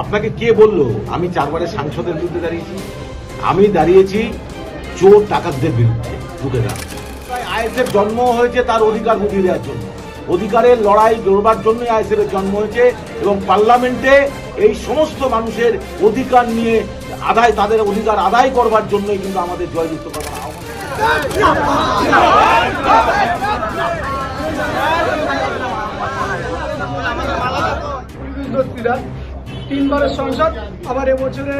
আপনাকে কে বলল? আমি চারবারের সাংসদের বিরুদ্ধে দাঁড়িয়েছি। আমি দাঁড়িয়েছি চোর ডাকাতদের বিরুদ্ধে দাঁড়াচ্ছি আইএসএফ জন্ম হয়েছে তার অধিকার বুঝিয়ে দেওয়ার জন্য। অধিকারের লড়াই লড়বার জন্যই আইএসএফ এর জন্ম হয়েছে এবং পার্লামেন্টে এই সমস্ত মানুষের অধিকার নিয়ে আদায়, তাদের অধিকার আদায় করবার জন্যই কিন্তু আমাদের জয়যুক্ত করার আহ্বান তিনবারের সংসদ আবার এবছরে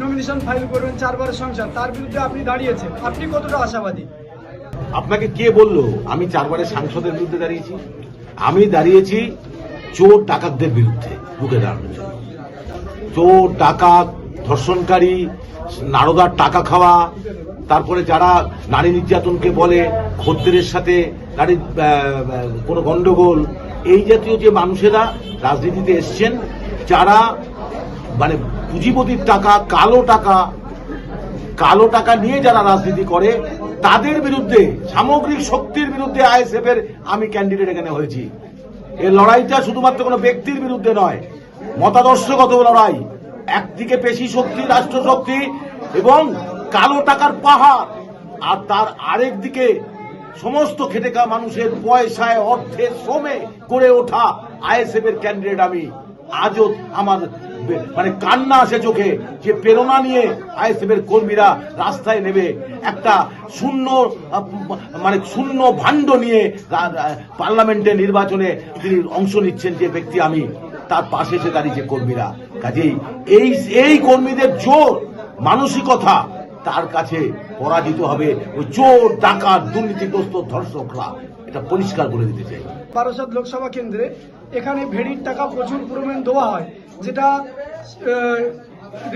নমিনেশন ফাইল করবেন চারবারের সংসদ। তার বিরুদ্ধে আপনি দাঁড়িয়েছেন। আপনি কতটা আশাবাদী? আপনাকে কে বলল? আমি চারবারের সাংসদের বিরুদ্ধে দাঁড়িয়েছি। আমি দাঁড়িয়েছি চোর ডাকাতদের বিরুদ্ধে রুখে দাঁড়ানোর জন্য। চোর ডাকাত ধর্ষণকারী নারদার টাকা খাওয়া তারপরে যারা নারী নির্যাতনকে বলে খদ্দের সাথে আহ, কোনো গন্ডগোল এই জাতীয় যে মানুষেরা রাজনীতিতে এসছেন যারা মানে পুঁজিপতির টাকা, কালো টাকা কালো টাকা নিয়ে যারা রাজনীতি করে, তাদের বিরুদ্ধে, সামগ্রিক শক্তির বিরুদ্ধে আইএসএফ এর আমি ক্যান্ডিডেট এখানে হয়েছি। এই লড়াইটা শুধুমাত্র কোনো ব্যক্তির বিরুদ্ধে নয়, মতাদর্শগত লড়াই, একদিকে পেশি শক্তি, রাষ্ট্র শক্তি, এবং কালো টাকার পাহাড়, আর তার আরেক দিকে সমস্ত খেটে খাওয়া মানুষের পয়সায়, অর্থে, শ্রমে করে ওঠা আইএসএফ এর ক্যান্ডিডেট আমি। আজও আমার মানে কান্না আসে চোখে যে প্রেরণা নিয়ে আইএসএফ এর কর্মীরা রাস্তায় নেবে। একটা শূন্য মানে শূন্য ভাণ্ড নিয়ে পার্লামেন্টে নির্বাচনে তিনি অংশ নিচ্ছেন যে ব্যক্তি আমি, তার পাশে এসে দাঁড়িয়েছে কর্মীরা। কাজেই এই এই কর্মীদের জোর, মানসিকতা তার কাছে পরাজিত হবে ওই চোর ডাকাত দুর্নীতিগ্রস্ত ধর্ষকরা। এটা পরিষ্কার করে দিতে চাই। বারাসাত লোকসভা কেন্দ্রে এখানে ভেড়ির টাকা প্রচুর পরিমাণ দেওয়া হয় যেটা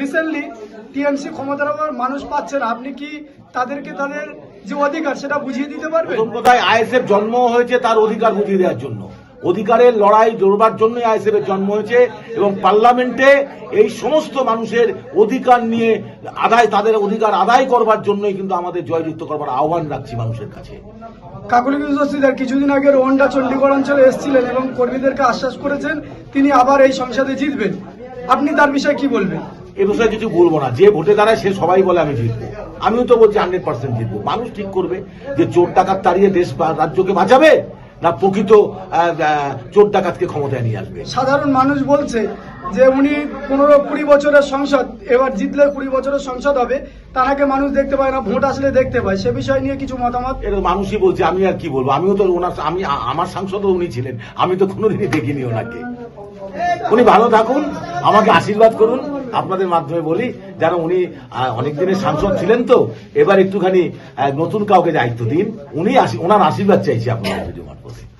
রিসেন্টলি টিএমসি ক্ষমতার উপর মানুষ পাচ্ছে না। আপনি কি তাদেরকে তাদের যে অধিকার সেটা বুঝিয়ে দিতে পারবেন? কথায় আইএসএফ জন্ম হয়েছে তার অধিকার বুঝিয়ে দেওয়ার জন্য। অধিকারের লড়াই লড়বার জন্যই আইএসএফ এর জন্ম হয়েছে এবং পার্লামেন্টে এই সমস্ত মানুষের অধিকার নিয়ে আদায় তাদের অধিকার আদায় করবার জন্যই কিন্তু আমাদের জয়যুক্ত করবার আহ্বান রাখছি মানুষের কাছে। কাকুলি কিছুদিন আগে রোহনটা চণ্ডীগড় অঞ্চলে এসেছিলেন এবং কর্মীদেরকে আশ্বাস করেছেন তিনি আবার এই সংসদে জিতবেন। আপনি তার বিষয়ে কি বলবেন? এ বিষয়ে কিছু বলব না। যে ভোটে দাঁড়ায় সে সবাই বলে আমি জিতবো। আমিও তো বলছি হান্ড্রেড পার্সেন্ট জিতবো। মানুষ ঠিক করবে যে চোর ডাকাত তাড়িয়ে দেশ বা রাজ্যকে বাঁচাবে? না প্রকৃত চোর ডাকাতকে ক্ষমতায় নিয়ে আসবে। সাধারণ মানুষ বলছে যে উনি পনেরো কুড়ি বছরের সংসদ এবার জিতলে কুড়ি বছরের সংসদ হবে তাকে মানুষ দেখতে পায় না ভোট আসলে দেখতে পায়। সে বিষয় নিয়ে কিছু মতামত? এটা মানুষই বলছে আমি আর কি বলব? আমিও তো ওনার আমি আমার সাংসদও উনি ছিলেন। আমি তো কোনোদিনই দেখিনি ওনাকে। উনি ভালো থাকুন আমাকে আশীর্বাদ করুন। আপনাদের মাধ্যমে বলি যেন উনি আহ, অনেক দিনের সাংসদ ছিলেন তো এবার একটুখানি নতুন কাউকে দায়িত্ব দিন। উনি ওনার আশীর্বাদ চাইছি আপনার